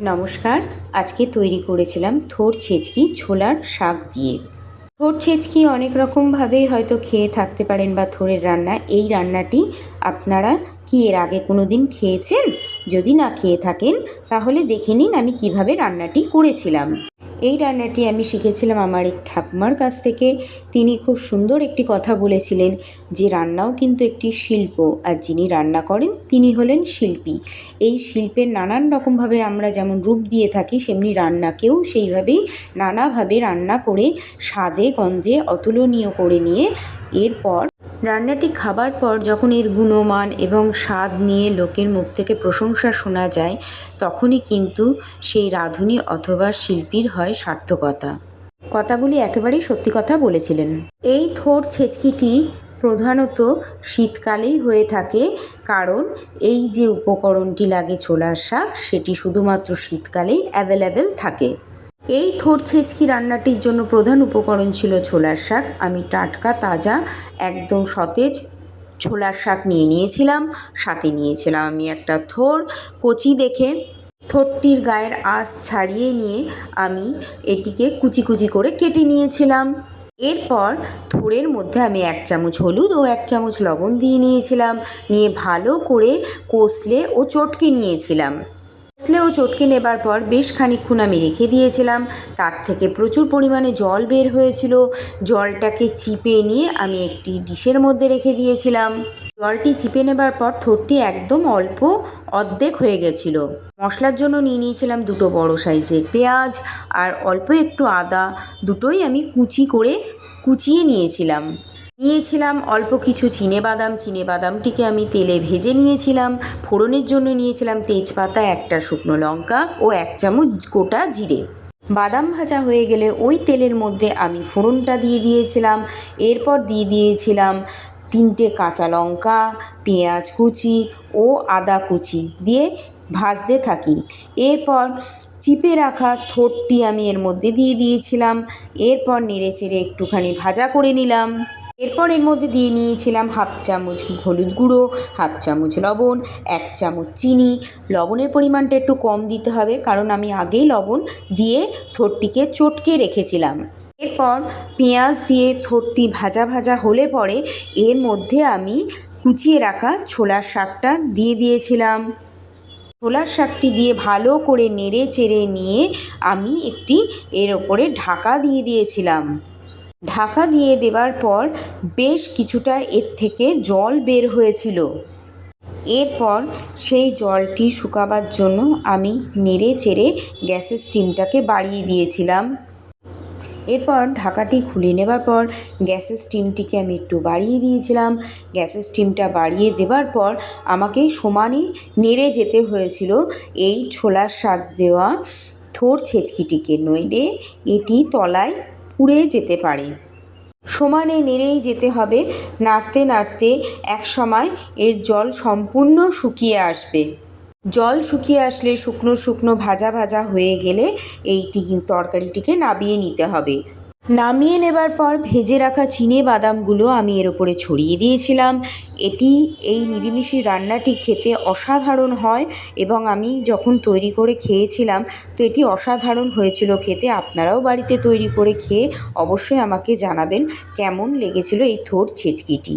নমস্কার, আজকে তৈরি করেছিলাম থোর ছেচকি, ছোলার শাক দিয়ে। থোর ছেঁচকি অনেক রকমভাবেই হয়তো খেয়ে থাকতে পারেন বা থোরের রান্না। এই রান্নাটি আপনারা কি এর আগে কোনো দিন খেয়েছেন? যদি না খেয়ে থাকেন, তাহলে দেখে নিন আমি কীভাবে রান্নাটি করেছিলাম। এই রান্নাটি আমি শিখেছিলাম আমার এক ঠাকুমার কাছ থেকে। তিনি খুব সুন্দর একটি কথা বলেছিলেন যে, রান্নাও কিন্তু একটি শিল্প আর যিনি রান্না করেন তিনি হলেন শিল্পী। এই শিল্পের নানান রকমভাবে আমরা যেমন রূপ দিয়ে থাকি, সেমনি রান্নাকেও সেইভাবেই নানাভাবে রান্না করে স্বাদে, গন্ধে অতুলনীয় করে নিয়ে এরপর রান্নাটি খাবার পর যখন এর গুণমান এবং স্বাদ নিয়ে লোকের মুখ থেকে প্রশংসা শোনা যায়, তখনই কিন্তু সেই রাঁধুনি অথবা শিল্পীর হয় সার্থকতা। কথাগুলি একেবারেই সত্যি কথা বলেছিলেন। এই থোর ছেচকিটি প্রধানত শীতকালেই হয়ে থাকে, কারণ এই যে উপকরণটি লাগে ছোলার শাক, সেটি শুধুমাত্র শীতকালেই অ্যাভেলেবেল থাকে। এই থোর ছেচকি রান্নাটির জন্য প্রধান উপকরণ ছিল ছোলার শাক। আমি টাটকা, তাজা, একদম সতেজ ছোলার শাক নিয়ে নিয়েছিলাম, সাথে নিয়েছিলাম আমি একটা থোর। কচি দেখে থোরটির গায়ের আঁশ ছাড়িয়ে নিয়ে আমি এটিকে কুচি কুচি করে কেটে নিয়েছিলাম। এরপর থোড়ের মধ্যে আমি এক চামচ হলুদ ও এক চামচ লবণ দিয়ে নিয়েছিলাম। নিয়ে ভালো করে কষলে ও চটকে নিয়েছিলাম। কষলে ও চটকে নেবার পর বেশ খানিকক্ষণ আমি রেখে দিয়েছিলাম। তার থেকে প্রচুর পরিমাণে জল বের হয়েছিল। জলটাকে চিপে নিয়ে আমি একটি ডিশের মধ্যে রেখে দিয়েছিলাম। জলটি চিপে নেবার পর থোরটি একদম অল্প অর্ধেক হয়ে গেছিল। মশলার জন্য নিয়ে নিয়েছিলাম দুটো বড় সাইজের পেঁয়াজ আর অল্প একটু আদা। দুটোই আমি কুচি করে কুচিয়ে নিয়েছিলাম। নিয়েছিলাম অল্প কিছু বাদাম চিনে বাদামটিকে আমি তেলে ভেজে নিয়েছিলাম। ফোড়নের জন্য নিয়েছিলাম তেজপাতা, একটা শুকনো লঙ্কা ও এক চামচ গোটা জিরে। বাদাম ভাজা হয়ে গেলে ওই তেলের মধ্যে আমি ফোড়নটা দিয়ে দিয়েছিলাম। এরপর দিয়ে দিয়েছিলাম তিনটে কাঁচা লঙ্কা, পেঁয়াজ কুচি ও আদা কুচি দিয়ে ভাজতে থাকি। এরপর চিপে রাখা থোটটি আমি এর মধ্যে দিয়ে দিয়েছিলাম। এরপর নেড়ে চেড়ে একটুখানি ভাজা করে নিলাম। এরপর এর মধ্যে দিয়ে নিয়েছিলাম হাফ চামচ হলুদ গুঁড়ো, হাফ চামচ লবণ, এক চামচ চিনি। লবণের পরিমাণটা একটু কম দিতে হবে, কারণ আমি আগেই লবণ দিয়ে থোড়টিকে চটকে রেখেছিলাম। এরপর পেঁয়াজ দিয়ে থোড়টি ভাজা ভাজা হলে পরে এর মধ্যে আমি কুচিয়ে রাখা ছোলার শাকটা দিয়ে দিয়েছিলাম। ছোলার শাকটি দিয়ে ভালো করে নেড়ে চেড়ে নিয়ে আমি একটি এর ওপরে ঢাকা দিয়ে দিয়েছিলাম। ঢাকা দিয়ে দেবার পর বেশ কিছুটা এর থেকে জল বের হয়েছিল। এরপর সেই জলটি শুকাবার জন্য আমি নেড়ে চেড়ে গ্যাসের স্টিমটাকে বাড়িয়ে দিয়েছিলাম। এরপর ঢাকাটি খুলে নেবার পর গ্যাসের স্টিমটিকে আমি একটু বাড়িয়ে দিয়েছিলাম। গ্যাসের স্টিমটা বাড়িয়ে দেবার পর আমাকে সমানে নেড়ে যেতে হয়েছিল এই ছোলার শাক দেওয়া থোর ছেচকিটিকে। নইলে এটি তলায় পুড়ে যেতে পারে। সমানে নেড়েই যেতে হবে, নাড়তে নাড়তে এক সময় এর জল সম্পূর্ণ শুকিয়ে আসবে। জল শুকিয়ে আসলে শুকনো শুকনো ভাজা ভাজা হয়ে গেলে এইটি তরকারিটিকে নামিয়ে নিতে হবে। নামিয়ে নেবার পর ভেজে রাখা চিনে বাদামগুলো আমি এর ওপরে ছড়িয়ে দিয়েছিলাম। এটি এই নিরিমিষি রান্নাটি খেতে অসাধারণ হয় এবং আমি যখন তৈরি করে খেয়েছিলাম, তো এটি অসাধারণ হয়েছিল খেতে। আপনারাও বাড়িতে তৈরি করে খেয়ে অবশ্যই আমাকে জানাবেন কেমন লেগেছিল এই থোর ছেচকিটি।